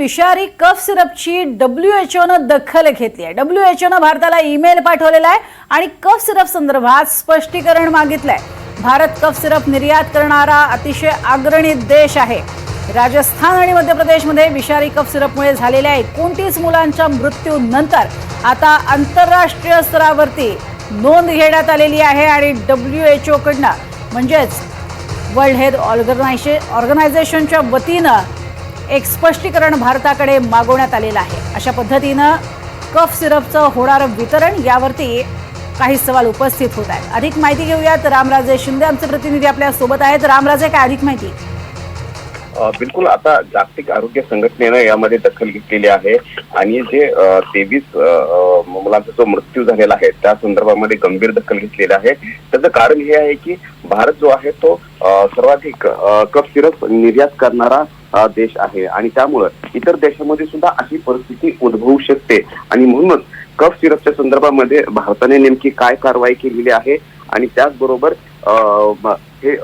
विषारी कफ सिरपची W H ओनं दखल घेतली आहे. डब्ल्यू एच ओनं भारताला ईमेल पाठवलेला आहे आणि कफ सिरप संदर्भात स्पष्टीकरण मागितलंय. भारत कफ सिरप निर्यात करणारा अतिशय अग्रणी देश आहे. राजस्थान आणि मध्य प्रदेशमध्ये विषारी कफ सिरपमुळे झालेल्या एकोणतीस मुलांच्या मृत्यूनंतर आता आंतरराष्ट्रीय स्तरावरती नोंद घेण्यात आलेली आहे आणि डब्ल्यू एच ओकडनं म्हणजेच वर्ल्ड हेल्थ ऑर्गनायझे ऑर्गनायझेशनच्या वतीनं एक स्पष्टीकरण भारताकडे मागवण्यात आलेलं आहे. अशा पद्धतीनं कफ सिरपचं होणारं वितरण यावरती काही सवाल उपस्थित होत आहेत. अधिक माहिती घेऊयात. रामराजे शिंदे आमचे प्रतिनिधी आपल्यासोबत आहेत. रामराजे काय अधिक माहिती? बिलकुल आता जागतिक आरोग्य संघटनेनं यामध्ये दखल घेतलेली आहे. आणि जे तेवीस मुलांचा जो मृत्यू झालेला आहे त्या संदर्भामध्ये गंभीर दखल घेतलेली आहे. त्याचं कारण हे आहे की भारत जो आहे तो सर्वाधिक कफ सिरप निर्यात करणारा देश आहे. आणि त्यामुळं इतर देशामध्ये सुद्धा अशी परिस्थिती उद्भवू शकते. आणि म्हणूनच कफ सिरपच्या संदर्भामध्ये भारताने नेमकी काय कारवाई केलेली आहे? आणि त्याचबरोबर हे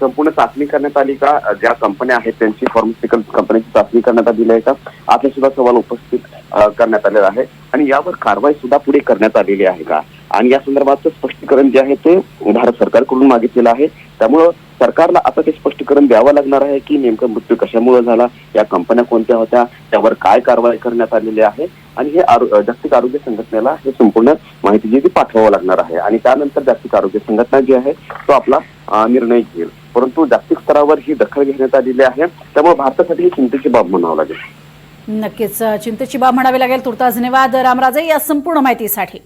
संपूर्ण चाचणी करण्यात आली का? ज्या कंपन्या आहेत त्यांची फार्मास्युटिकल कंपन्यांची चाचणी करण्यात आलेली आहे का? असा सुद्धा सवाल उपस्थित करण्यात आलेला आहे आणि यावर कारवाई सुद्धा पुढे करण्यात आलेली आहे का? आणि या संदर्भात स्पष्टीकरण जे आहे ते भारत सरकारकडून मागितलेलं आहे. त्यामुळं सरकारला आता ते स्पष्टीकरण द्यावं लागणार आहे की नेमका मृत्यू कशामुळे झाला या कंपन्या कोणत्या होत्या त्यावर काय कारवाई करण्यात आलेली आहे? आणि हे जागतिक आरोग्य संघटनेला हे संपूर्ण माहिती जी ती पाठवावं लागणार आहे. आणि त्यानंतर जागतिक आरोग्य संघटना जी आहे तो आपला निर्णय घेईल. परंतु जागतिक स्तरावर ही दखल घेण्यात आलेली आहे त्यामुळे भारतासाठी ही चिंतेची बाब म्हणावं लागेल. नक्कीच चिंतेची बाब म्हणावी लागेल. तुर्तास धन्यवाद रामराजे या संपूर्ण माहितीसाठी.